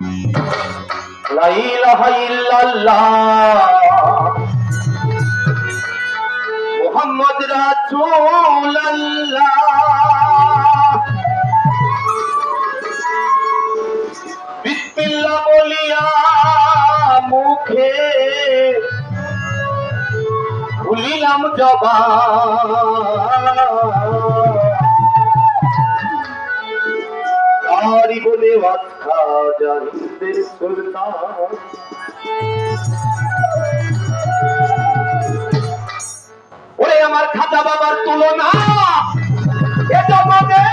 لا إله إلا الله محمد رسول الله بسم الله বলিয়া মুখে ভুলিলাম জবা বলে ওরে আমার খাতা বাবার তুলনা এটা মানে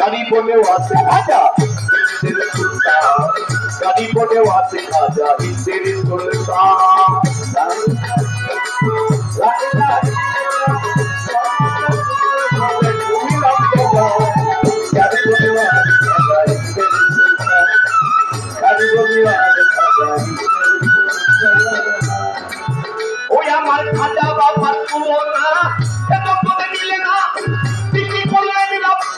দাড়ি বলেও আছে খাজা দাড়ি বলেও আছে খাজা হিন্দের সুলতান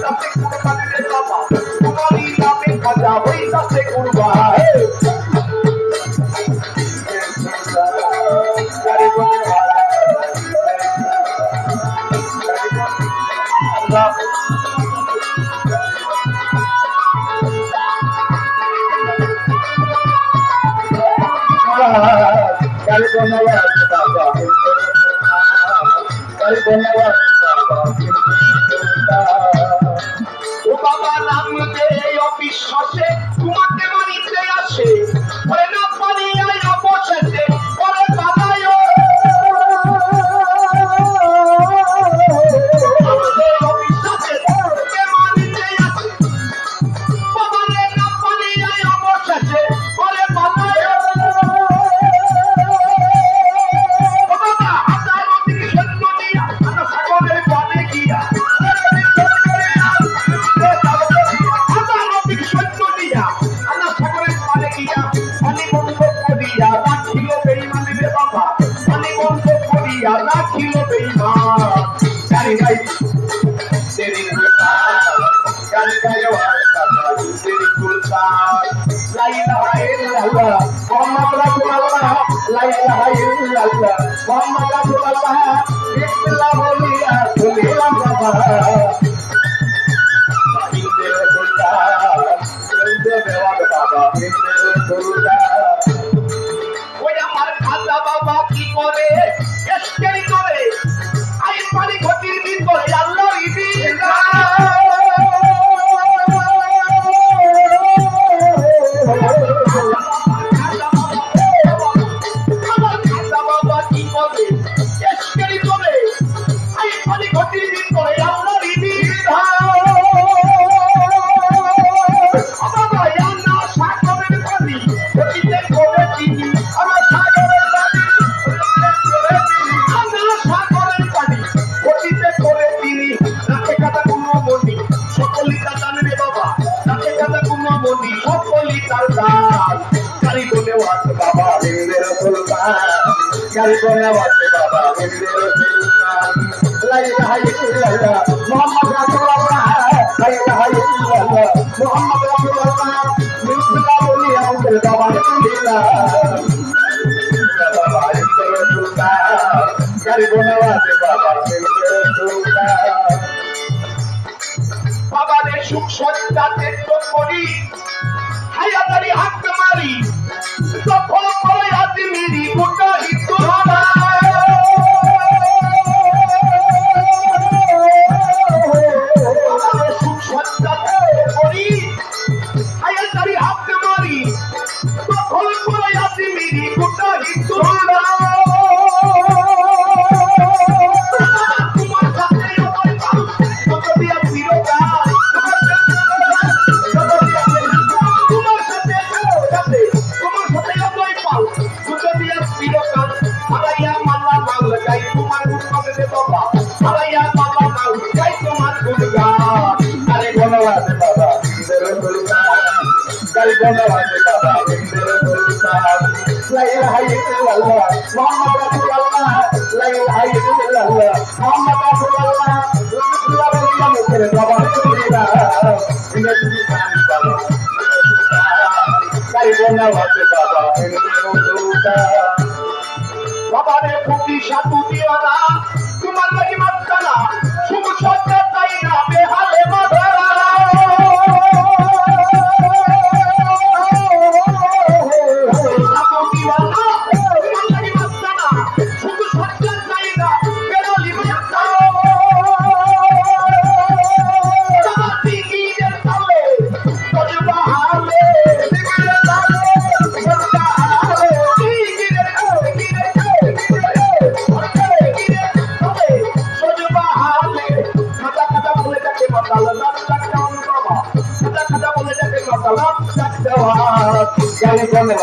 सबसे गुण कलिए समा गुणाली नामे खजा वही सबसे गुणवा है California, California, California, Muhammad Rasulullah, Islam Mulia, Sulilam Rabbah. কোলাওয়াতে বাবা হিন্দুর সুলতান লা ইলাহা সুখ সন্তানের হাত মারি তখন ইল্লাল্লাহ মুহাম্মদ রাসূলুল্লাহ লা ইলাহা ইল্লাল্লাহ মুহাম্মদ রাসূলুল্লাহ রাসূলুল্লাহ বলিয়া মুখের জবান করিবা হিন্দের সুলতান বাবা গাইবনা আছে বাবা হিন্দের সুলতান বাবারে ফুটি সাধু দিও না তোমার লাগি মাত্রা শুধু সত্য তাই না বেহালে